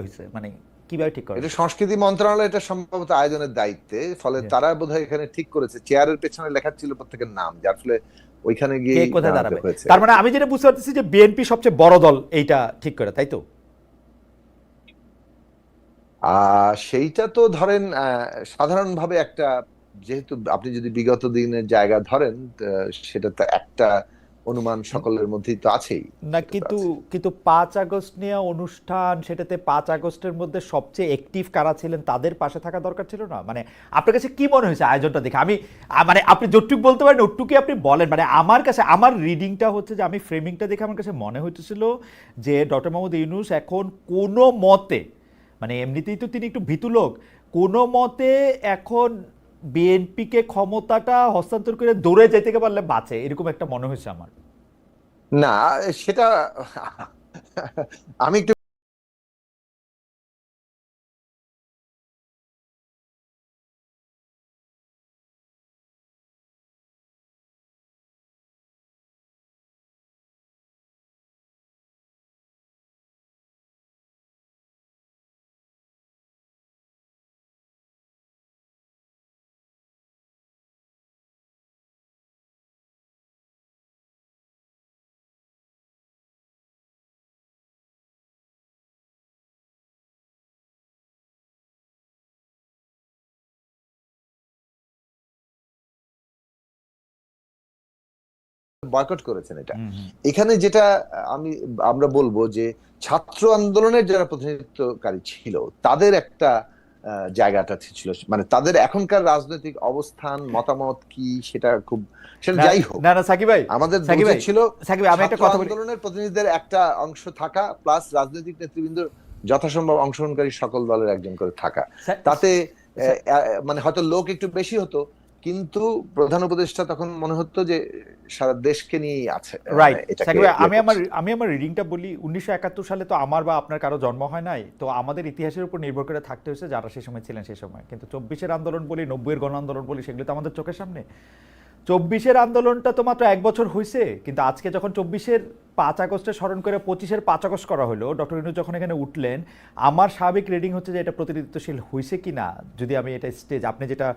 হয়েছে? মানে কীভাবে ঠিক করে এটা সংস্কৃতি মন্ত্রণালয় এটা সম্ভবত আয়োজনের দায়িত্বে ফলে তারা বোধহয় এখানে ঠিক করেছে। চেয়ারের পেছনে লেখা ছিল প্রত্যেকের নাম যার ফলে ওইখানে গিয়ে কোথায় দাঁড়াবে? তার মানে আমি যেটা বুঝতে পারতেছি যে বিএনপি সবচেয়ে বড় দল এইটা ঠিক করে তাই তো? আহ সেইটা তো ধরেন আহ, সাধারণভাবে একটা যেহেতু আপনি যদি বিগত দিনের জায়গা ধরেন সেটা তো একটা অনুমান সকলের মধ্যেই তো আছেই। না কিন্তু কিন্তু পাঁচ আগস্ট নিয়ে অনুষ্ঠান সেটাতে পাঁচ আগস্টের মধ্যে সবচেয়ে অ্যাক্টিভ কারা ছিলেন তাদের পাশে থাকা দরকার ছিল না? মানে আপনার কাছে কি মনে হয়েছে আয়োজনটা দেখে? আমি মানে আপনি যতটুকু বলতে পারেন ওটুকুই আপনি বলেন। মানে আমার কাছে আমার রিডিংটা হচ্ছে যে আমি ফ্রেমিংটা দেখে আমার কাছে মনে হইতেছিল যে ডক্টর মোহাম্মদ ইউনুস এখন কোনো মতে মানে এমনিতেই তো তিনি একটু ভীতু লোক কোনো মতে এখন বিএনপিকে ক্ষমতাটা হস্তান্তর করে দৌড়ে যেতে পারলে বাঁচে, এরকম একটা মনে হয়েছে আমার। না, সেটা আমি একটু বয়কট করেছেন এটা। এখানে যেটা আমি আমরা বলব যে ছাত্র আন্দোলনের যারা প্রতিনিধিত্বকারী ছিল তাদের একটা জায়গাটা ছিল। মানে তাদের এখনকার রাজনৈতিক অবস্থান মতামত কি সেটা খুব সেটা যাই হোক। না না সাকিব ভাই আমাদের সাকিব ভাই, ছিল সাকিব আমি একটা কথা আন্দোলনের প্রতিনিধিদের একটা অংশ থাকা প্লাস রাজনৈতিক নেতৃবৃন্দ যথাসম্ভব অংশগ্রহণকারী সকল দলের একজন করে থাকা। তাতে মানে হয়তো লোক একটু বেশি হতো কিন্তু প্রধান উপদেষ্টা তখন মনে হতো যে সারা দেশকে নিয়েই আছে রাইট ইয়ে আমি আমার আমি আমার রিডিংটা বলি উনিশশো একাত্তর সালে তো আমার বা আপনার কারও জন্ম হয় নাই তো আমাদের ইতিহাসের উপর নির্ভর করে থাকতে হয়েছে যারা সেই সময় ছিলেন সেই সময়। কিন্তু চব্বিশের আন্দোলন বলি নব্বইয়ের গণ আন্দোলন বলি সেগুলো তো আমাদের চোখের সামনে। চব্বিশের আন্দোলনটা তো মাত্র এক বছর হয়েছে কিন্তু আজকে যখন চব্বিশের পাঁচ আগস্টে স্মরণ করে পঁচিশের পাঁচ আগস্ট করা হলো ডক্টর ইনু যখন এখানে উঠলেন, আমার স্বাভাবিক রিডিং হচ্ছে যে এটা প্রতিনিধিত্বশীল হয়েছে কি না, যদি আমি এটা স্টেজ আপনি যেটা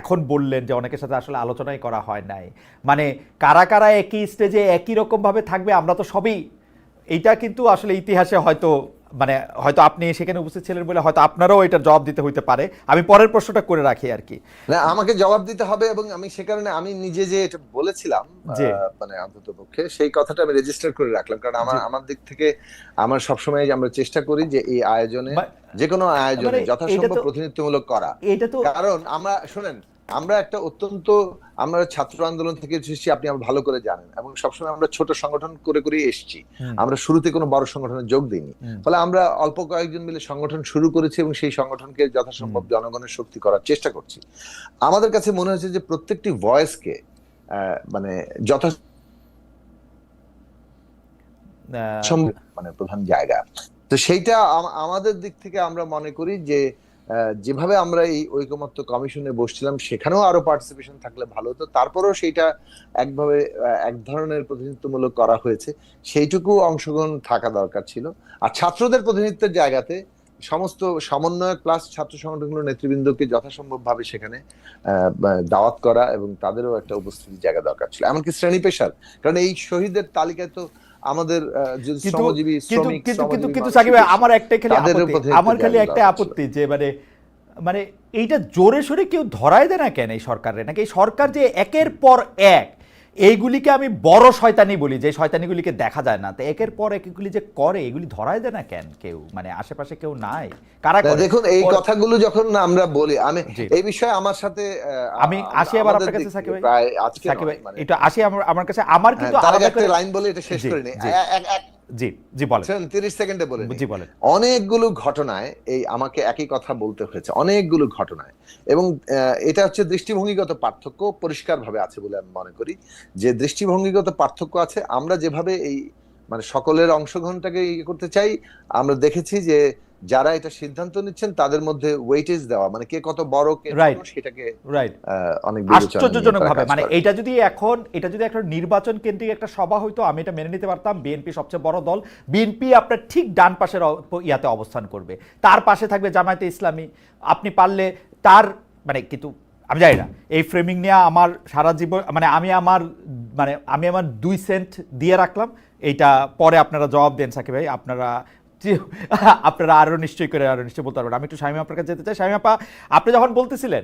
এখন বললেন যে অনেকের সাথে আসলে আলোচনাই করা হয় নাই। মানে কারা কারা একই স্টেজে একই রকমভাবে থাকবে, আমরা তো সবই, এইটা কিন্তু আসলে ইতিহাসে হয়তো মানে হয়তো আপনি সেখানে উপস্থিত ছিলেন বলে হয়তো আপনারাও এটা জবাব দিতে হইতে পারে। আমি পরের প্রশ্নটা করে রাখি আর কি। না আমাকে জবাব দিতে হবে এবং আমি সে কারণে আমি নিজে যে এটা বলেছিলাম। আহ, মানে অন্তত পক্ষে সেই কথাটা আমি রেজিস্টার করে রাখলাম। কারণ আমার আমার দিক থেকে আমার সবসময় আমরা চেষ্টা করি যে এই আয়োজনে যে কোনো আয়োজনে মানে যথাসম্ভব প্রতিনিধিত্বমূলক করা। এটা তো কারণ আমরা শুনেন আমরা একটা অত্যন্ত আমরা ছাত্র আন্দোলন থেকে এসেছি আপনি আমার ভালো করে জানেন। এবং সবসময় আমরা ছোট সংগঠন করে করে এসেছি। আমরা শুরুতে কোনো বড় সংগঠনে যোগ দিইনি। ফলে আমরা অল্প কয়েকজন মিলে সংগঠন শুরু করেছি এবং সেই সংগঠনকে যথাসম্ভব জনগণের শক্তি করার চেষ্টা করছি। আমাদের কাছে মনে হচ্ছে যে প্রত্যেকটি ভয়েসকে মানে যথা মানে প্রধান জায়গা। তো সেইটা আমাদের দিক থেকে আমরা মনে করি যে যেভাবে আমরা এই ঐকমত্য কমিশনে বসছিলাম, সেখানেও আরও পার্টিসিপেশন থাকলে ভালো হতো। তারপরেও সেইটা একভাবে এক ধরনের প্রতিনিধিত্বমূলক করা হয়েছে। সেইটুকু অংশগ্রহণ থাকা দরকার ছিল। আর ছাত্রদের প্রতিনিধিত্বের জায়গাতে সমস্ত সমন্বয়ক প্লাস ছাত্র সংগঠনগুলোর নেতৃবৃন্দকে যথাসম্ভব ভাবে সেখানে দাওয়াত করা এবং তাদেরও একটা উপস্থিতির জায়গা দরকার ছিল। এমনকি শ্রেণি পেশার। কারণ এই শহীদের তালিকায় তো আমাদের শ্রমজীবী কিন্তু শ্রমিক কিন্তু কিন্তু সাকিব আমার একটাই খালি আপত্তি আমার খালি একটা আপত্তি যে মানে মানে এইটা জোরে সোরে কেউ ধরায় দেয় না কেন এই সরকারের? নাকি এই সরকার যে একের পর এক এইগুলিকে আমি বড় শয়তানি বলি যে শয়তানিগুলিকে দেখা যায় না। তো একের পর একগুলি যে করে এগুলি ধরাই দেয় না কেন কেউ? মানে আশেপাশে কেউ নাই। কারা দেখুন এই কথাগুলো যখন আমরা বলি আমি এই বিষয়ে আমার সাথে আমি আসি আবার আপনার কাছে সাকিব ভাই। আজকে সাকিব ভাই, মানে এটা আসি আমার আমার কাছে। আমার হ্যাঁ, কিন্তু আলাদা একটা লাইন বলে এটা শেষ করে নি। জি। জি বলেন তিরিশ সেকেন্ডে বলেন। জি বলেন অনেকগুলো ঘটনায় এই আমাকে একই কথা বলতে হয়েছে অনেকগুলো ঘটনায় এবং এটা হচ্ছে দৃষ্টিভঙ্গিগত পার্থক্য পরিষ্কারভাবে আছে বলে আমি মনে করি যে দৃষ্টিভঙ্গিগত পার্থক্য আছে আমরা যেভাবে এই মানে সকলের অংশগ্রহণটাকে ইয়ে করতে চাই। আমরা দেখেছি যে যারা এটা সিদ্ধান্ত নিচ্ছেন তাদের মধ্যে ওয়েটেজ দেওয়া মানে কে কত বড় কে. সেটাকে রাইট অনেক বিবেচনা নিয়ে আশ্চর্যজনক ভাবে মানে এটা যদি এখন এটা যদি একটা নির্বাচন কেন্দ্রিক একটা সভা হইতো আমি এটা মেনে নিতে পারতাম বিএনপি সবচেয়ে বড় দল। বিএনপি আপনার ঠিক ডান পাশের ইয়াতে অবস্থান করবে। তার পাশে থাকবে জামায়াতে ইসলামী। আপনি পারলে তার মানে কিন্তু আমি জানি না এই ফ্রেমিং নিয়ে আমার সারা জীবন মানে আমি আমার মানে আমি আমার দুই সেন্ট দিয়ে রাখলাম এইটা পরে আপনারা জবাব দেন সাকিব ভাই। আপনারা আপনারা আরও নিশ্চয়ই করে আরও নিশ্চয়ই বলতে পারবেন। আমি একটু শামিমা আপনার কাছে যেতে চাই। শামিমা আপা আপনি যখন বলতেছিলেন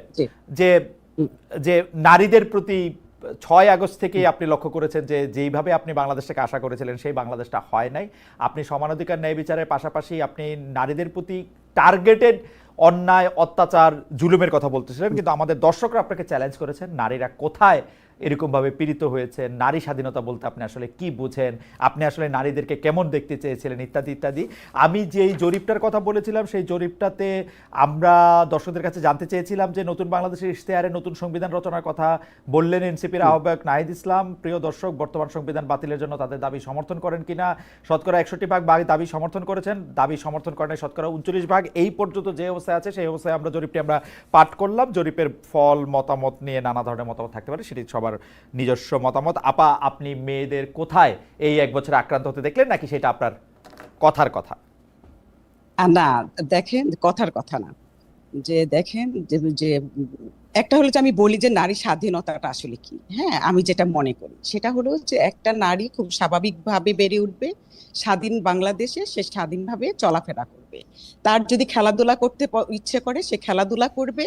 যে যে নারীদের প্রতি ছয় আগস্ট থেকেই আপনি লক্ষ্য করেছেন যে যেইভাবে আপনি বাংলাদেশটাকে আশা করেছিলেন সেই বাংলাদেশটা হয় নাই। আপনি সমানাধিকার ন্যায় বিচারের পাশাপাশি আপনি নারীদের প্রতি টার্গেটেড অন্যায় অত্যাচার জুলুমের কথা বলতেছিলেন। কিন্তু আমাদের দর্শকরা আপনাকে চ্যালেঞ্জ করেছেন নারীরা কোথায় এরকমভাবে পীড়িত হয়েছে নারী স্বাধীনতা বলতে আপনি আসলে কি বুঝেন আপনি আসলে নারীদেরকে কেমন দেখতে চেয়েছিলেন ইত্যাদি ইত্যাদি। আমি যেই জরিপটার কথা বলেছিলাম সেই জরিপটাতে আমরা দর্শকদের কাছে জানতে চেয়েছিলাম যে নতুন বাংলাদেশের ইশতেহারে নতুন সংবিধান রচনার কথা বললেন এনসিপির আহ্বায়ক নাহিদ ইসলাম। প্রিয় দর্শক বর্তমান সংবিধান বাতিলের জন্য তাদের দাবি সমর্থন করেন কিনা শতকরা একষট্টি ভাগ বা- দাবি সমর্থন করেছেন দাবি সমর্থন করেন শতকরা উনচল্লিশ ভাগ। এই পর্যন্ত যে অবস্থায় আছে সেই অবস্থায় আমরা জরিপটি আমরা পাঠ করলাম। জরিপের ফল মতামত নিয়ে নানা ধরনের মতামত থাকতে পারে সেটি সবার নিজস্ব মতামত। আপা, আপনি মেয়েদের কোথায় এই এক বছরে আক্রান্ত হতে দেখলেন নাকি সেটা আপনার কথার কথা? না, দেখেন, কথার কথা না। যে দেখেন, যে যে, একটা হলো যে আমি বলি যে নারী স্বাধীনতাটা আসলে কি? হ্যাঁ আমি যেটা মনে করি, সেটা হলো যে একটা নারী খুব স্বাভাবিকভাবে বেড়ে উঠবে। স্বাধীন বাংলাদেশে সে স্বাধীনভাবে চলাফেরা করবে। তার যদি খেলাধুলা করতে ইচ্ছে করে, সে খেলাধুলা করবে।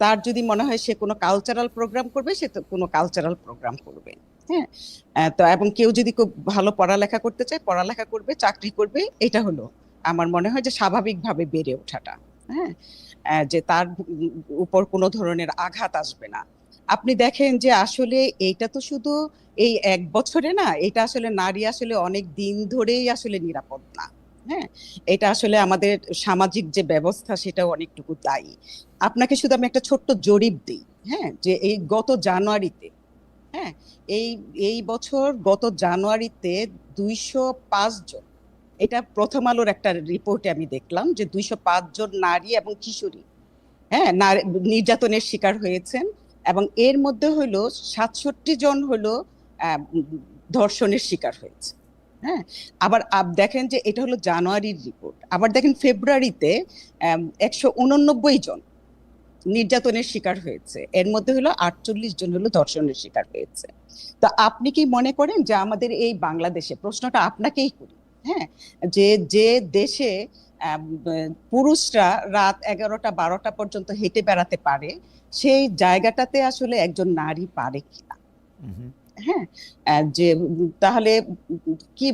তার যদি মনে হয় সে কোনো কালচারাল প্রোগ্রাম করবে, সে তো কোনো কালচারাল প্রোগ্রাম করবে। হ্যাঁ? তো এবং কেউ যদি খুব ভালো পড়ালেখা করতে চায়, পড়ালেখা করবে, চাকরি করবে, এটা হলো আমার মনে হয় যে স্বাভাবিকভাবে বেড়ে ওঠাটা। হ্যাঁ? যে তার উপর কোনো ধরনের আঘাত আসবে না। আপনি দেখেন যে আসলে এইটা তো শুধু এই এক বছরে না, এটা আসলে নারী আসলে অনেক দিন ধরেই আসলে নিরাপদ না। হ্যাঁ এটা আসলে আমাদের সামাজিক যে ব্যবস্থা সেটাও অনেকটুকু দায়ী। আপনাকে শুধু আমি একটা ছোট্ট জরিপ দিই হ্যাঁ যে এই গত জানুয়ারিতে হ্যাঁ এই এই বছর গত জানুয়ারিতে দুইশো পাঁচ জন, এটা প্রথম আলোর একটা রিপোর্টে আমি দেখলাম যে দুইশো পাঁচ জন নারী এবং কিশোরী হ্যাঁ নারী- নির্যাতনের শিকার হয়েছেন এবং এর মধ্যে হলো সাতষট্টি জন হলো ধর্ষণের শিকার হয়েছে। হ্যাঁ? আবার আপ- দেখেন যে এটা হলো জানুয়ারির রিপোর্ট আবার দেখেন ফেব্রুয়ারিতে একশো উননব্বই জন নির্যাতনের শিকার হয়েছে। এর মধ্যে হলো আটচল্লিশ জন হলো ধর্ষণের শিকার হয়েছে। তো আপনি কি মনে করেন যে আমাদের এই বাংলাদেশে, প্রশ্নটা আপনাকেই করি হ্যাঁ? যে যে দেশে পুরুষরা রাত এগারোটা বারোটা পর্যন্ত হেঁটে বেড়াতে পারে, সেই জায়গাটাতে আসলে একজন নারী পারে কিনা? হ্যাঁ? যে তাহলে কি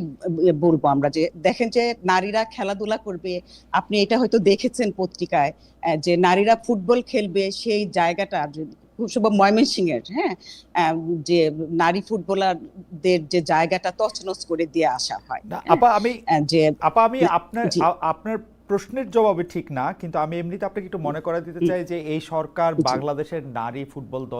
বলব আমরা যে দেখেন যে নারীরা খেলাধুলা করবে আপনি এটা হয়তো দেখেছেন পত্রিকায় যে নারীরা ফুটবল খেলবে সেই জায়গাটা ময়মনসিংহের হ্যাঁ? যে নারী ফুটবলারদের যে জায়গাটা তছনছ করে দিয়ে আসা হয় না, হ্যাঁ, আপা আমি যে আপা আমি আপনার আপনার প্রশ্নের জবাবে ঠিক না কিন্তু আমি এমনিতে আপনাকে একটু মনে করা দিতে চাই যে এই সরকার বাংলাদেশের নারী ফুটবল দল